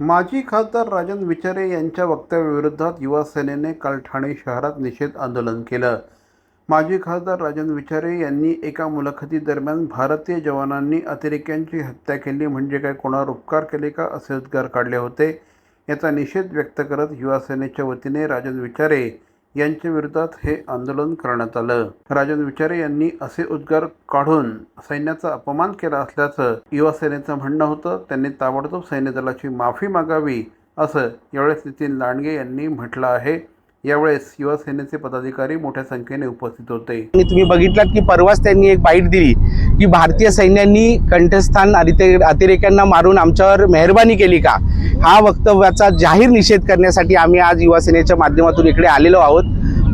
माजी खासदार राजन विचारे यांच्या वक्तव्याविरोधात युवा सेनेने काल ठाणे शहरात निषेध आंदोलन केलं. माजी खासदार राजन विचारे यांनी एका मुलाखतीदरम्यान भारतीय जवानांनी अतिरेक्यांची हत्या केली म्हणजे काय कोणावर उपकार केले का असे उद्गार काढले होते याचा निषेध व्यक्त करत युवा सेनेच्या वतीने राजन विचारे यांच्या विरोधात हे आंदोलन करण्यात आलं. राजन विचारे यांनी असे उद्गार काढून सैन्याचा अपमान केला असल्याचं युवा सेनेचं म्हणणं होतं. त्यांनी ताबडतोब सैन्य दलाची माफी मागावी असं यावेळेस नितीन लांडगे यांनी म्हटलं आहे. यावेळेस युवासेनेचे पदाधिकारी मोठ्या संख्येने उपस्थित होते. आणि तुम्ही बघितलात की परवाच त्यांनी एक बाईट दिली की भारतीय सैन्यांनी कंठस्थान अतिरेक्यांना मारून आमच्यावर मेहरबानी केली का? हा वक्तव्याचा जाहीर निषेध करण्यासाठी आम्ही आज युवासेनेच्या माध्यमातून इकडे आलेलो आहोत.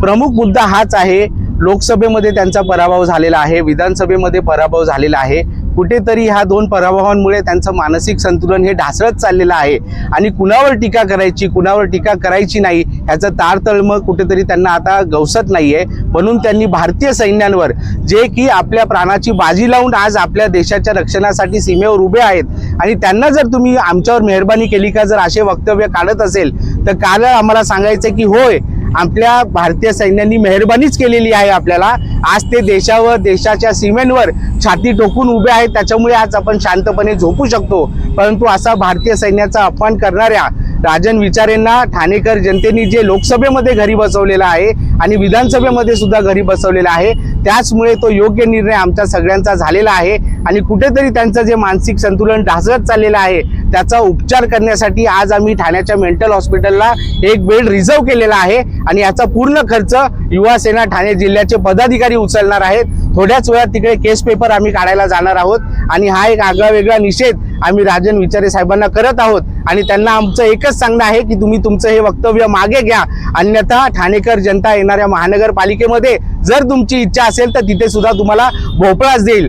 प्रमुख मुद्दा हाच आहे लोकसभेमध्ये त्यांचा पराभव झालेला आहे विधानसभेमध्ये पराभव झालेला आहे. कुठेतरी ह्या दोन पराभवांमुळे त्यांचं मानसिक संतुलन हे ढासळत चाललेलं आहे. आणि कुणावर टीका करायची कुणावर टीका करायची नाही ह्याचं तारतळमळ कुठेतरी त्यांना आता गवसत नाही आहे म्हणून त्यांनी भारतीय सैन्यांवर जे की आपल्या प्राणाची बाजी लावून आज आपल्या देशाच्या रक्षणासाठी सीमेवर उभे आहेत. आणि त्यांना जर तुम्ही आमच्यावर मेहरबानी केली का जर असे वक्तव्य काढत असेल तर काल आम्हाला सांगायचं की होय आपल्या भारतीय सैन्यांनी मेहरबानीच केलेली आहे आपल्याला. आज ते देशावर देशाच्या सीमेंवर छाती टोकून उभे आहेत. त्याच्यामुळे आज आपण शांतपणे झोपू शकतो. परंतु असा भारतीय सैन्याचा अपमान करणाऱ्या राजन विचारेंना ठाणेकर जनतेने जे लोकसभेमध्ये घरी बसवलेला आहे आणि विधानसभेमध्ये सुद्धा घरी बसवलेला आहे त्याचमुळे तो योग्य निर्णय आमच्या सगळ्यांचा झालेला आहे. आणि कुठेतरी त्यांचं जे मानसिक संतुलन ढासळत चाललेलं आहे त्याचा उपचार करण्यासाठी आज आम्ही ठाण्याच्या मेंटल हॉस्पिटलला एक बेड रिझर्व केलेला आहे आणि याचा पूर्ण खर्च युवा सेना ठाणे जिल्ह्याचे पदाधिकारी उचलणार आहेत. थोड्याच वेळात तिकडे केस पेपर आम्ही काढायला जाणार आहोत आणि हा एक आगळा वेगळा निषेध आम्ही राजन विचारे साहेबांना करत आहोत. आणि त्यांना आमचं एकच सांगणं आहे की तुम्ही तुमचं हे वक्तव्य मागे घ्या. अन्यथा ठाणेकर जनता येणाऱ्या महानगरपालिकेमध्ये जर तुमची इच्छा असेल तर तिथे सुद्धा तुम्हाला भोपळाच देईल.